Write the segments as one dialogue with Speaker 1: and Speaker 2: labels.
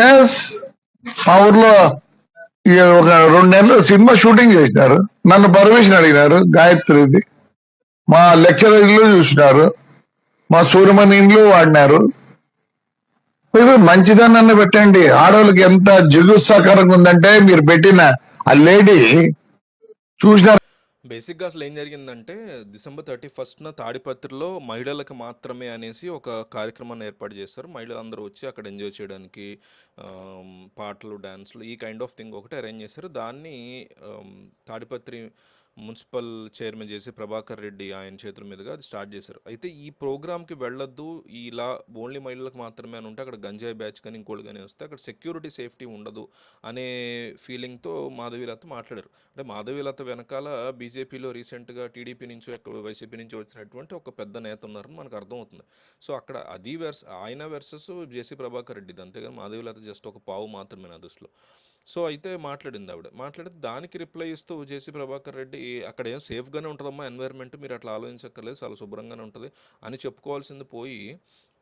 Speaker 1: మా ఊర్లో ఒక రెండు నెలలు సినిమా షూటింగ్ చేసినారు నన్ను పర్మిషన్ అడిగినారు గాయత్రిది. మా లెక్చరర్ ఇల్లు చూసినారు. మా సూర్యమణి ఇండ్లు వాడినారు. మీరు మంచిదన్న పెట్టండి. ఆడవాళ్ళకి ఎంత జిగుత్సాకరంగా ఉందంటే మీరు పెట్టిన ఆ లేడీ చూసినారు
Speaker 2: బేసిక్గా అసలు ఏం జరిగిందంటే డిసెంబర్ థర్టీ ఫస్ట్న తాడిపత్రిలో మహిళలకు మాత్రమే అనేసి ఒక కార్యక్రమాన్ని ఏర్పాటు చేస్తారు మహిళలందరూ వచ్చి అక్కడ ఎంజాయ్ చేయడానికి పాటలు డ్యాన్స్లు ఈ కైండ్ ఆఫ్ థింగ్ ఒకటి అరేంజ్ చేశారు. దాన్ని తాడిపత్రి మున్సిపల్ చైర్మన్ చేసి ప్రభాకర్ రెడ్డి ఆయన చేతుల మీదుగా అది స్టార్ట్ చేశారు. అయితే ఈ ప్రోగ్రామ్కి వెళ్ళొద్దు ఇలా ఓన్లీ మహిళలకు మాత్రమే అని ఉంటే అక్కడ గంజాయి బ్యాచ్ కానీ ఇంకోళ్ళు కానీ వస్తే అక్కడ సెక్యూరిటీ సేఫ్టీ ఉండదు అనే ఫీలింగ్తో మాధవీలత మాట్లాడారు. అంటే మాధవీలత వెనకాల బీజేపీలో రీసెంట్గా టీడీపీ నుంచి వైసీపీ నుంచి వచ్చినటువంటి ఒక పెద్ద నేత ఉన్నారని మనకు అర్థమవుతుంది. సో అక్కడ అది వెర్స్ ఆయన వెర్సెస్ జేసీ ప్రభాకర్ రెడ్డిది. అంతేగాని మాధవీలత జస్ట్ ఒక పావు మాత్రమే నా దృష్టిలో. సో అయితే మాట్లాడింది ఆవిడ మాట్లాడితే దానికి రిప్లై ఇస్తూ జేసీ ప్రభాకర్ రెడ్డి అక్కడ ఏం సేఫ్గానే ఉంటుందమ్మా ఎన్వైర్న్మెంట్ మీరు అట్లా ఆలోచించక్కర్లేదు చాలా శుభ్రంగానే ఉంటుంది అని చెప్పుకోవాల్సింది పోయి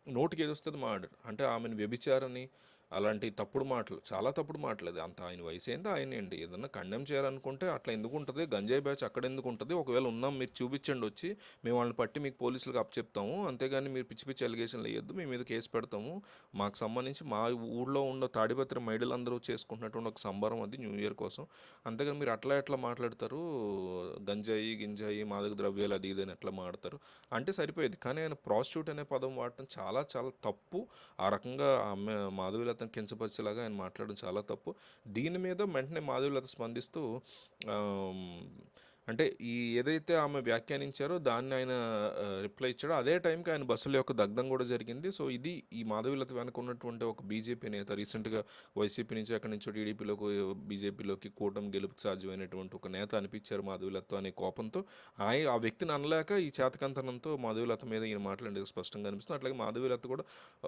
Speaker 2: నోటికి ఏది వస్తుంది ఆర్డర్ అంటే ఆమెను వ్యభిచారని అలాంటి తప్పుడు మాటలు చాలా తప్పుడు మాటలు అది. అంత ఆయన వయసు ఏందో? ఆయన ఏంటి? ఏదన్నా కండెమ్ చేయాలనుకుంటే అట్లా ఎందుకు ఉంటుంది? గంజాయి బ్యాచ్ అక్కడ ఎందుకు ఉంటుంది? ఒకవేళ ఉన్నాం మీరు చూపించండి వచ్చి మేము వాళ్ళని పట్టి మీకు పోలీసులకు అప్ చెప్తాము అంతేగాని మీరు పిచ్చి పిచ్చి అలిగేషన్లు వేయొద్దు మీ మీద కేసు పెడతాము. మాకు సంబంధించి మా ఊళ్ళో ఉన్న తాడిపత్రి మహిళలందరూ చేసుకుంటున్నటువంటి ఒక సంబరం అది న్యూ ఇయర్ కోసం. అంతేగాని మీరు అట్లా ఎట్లా మాట్లాడతారు? గంజాయి గింజాయి మాదక ద్రవ్యాలు అది ఇది అని ఎట్లా మాడతారు అంటే సరిపోయేది. కానీ ఆయన ప్రాస్టిట్యూట్ అనే పదం వాడటం చాలా చాలా తప్పు. ఆ రకంగా ఆమె అతను కించపరిచేలాగా ఆయన మాట్లాడడం చాలా తప్పు. దీని మీద వెంటనే మాధవీలత స్పందిస్తూ అంటే ఈ ఏదైతే ఆమె వ్యాఖ్యానించారో దాన్ని ఆయన రిప్లై ఇచ్చాడో అదే టైంకి ఆయన బస్సుల యొక్క దగ్ధం కూడా జరిగింది. సో ఇది ఈ మాధవీలత వెనక ఉన్నటువంటి ఒక బీజేపీ నేత రీసెంట్గా వైసీపీ నుంచి అక్కడి నుంచి టీడీపీలోకి బీజేపీలోకి కూటమి గెలుపుకి సాధ్యమైనటువంటి ఒక నేత అనిపించారు మాధవీలత అనే కోపంతో. ఆయన ఆ వ్యక్తిని అనలేక ఈ చేతకంతనంతో మాధవీలత మీద ఈయన మాట్లాడేది స్పష్టంగా అనిపిస్తుంది. అట్లాగే మాధవీలత కూడా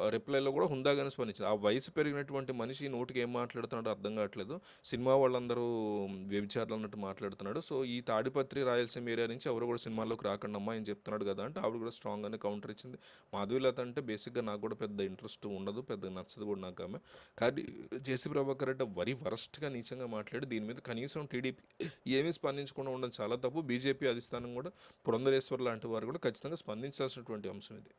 Speaker 2: రిప్లైలో కూడా హుందాగానే స్పందించింది. ఆ వయసు పెరిగినటువంటి మనిషి నోటికి ఏం మాట్లాడుతున్నాడో అర్థం కావట్లేదు. సినిమా వాళ్ళందరూ వ్యభిచారాలు అన్నట్టు మాట్లాడుతున్నాడు. సో ఈ తాడి తాడిపత్రి రాయలసీమ ఏరియా నుంచి ఎవరు కూడా సినిమాల్లోకి రాకండి అమ్మా అని చెప్తున్నాడు కదా అంటే ఆవిడ కూడా స్ట్రాంగ్గానే కౌంటర్ ఇచ్చింది. మాధవీలత అంటే బేసిక్గా నాకు కూడా పెద్ద ఇంట్రెస్ట్ ఉండదు పెద్ద నచ్చదు కూడా నాకు ఆమె. కానీ జేసీ ప్రభాకర్ రెడ్డి వరి వరస్ట్గా నీచంగా మాట్లాడి దీని మీద కనీసం టీడీపీ ఏమీ స్పందించకుండా ఉండడం చాలా తప్పు. బీజేపీ అధిష్టానం కూడా పురంధరేశ్వర్ లాంటి వారు కూడా ఖచ్చితంగా స్పందించాల్సినటువంటి అంశం ఇది.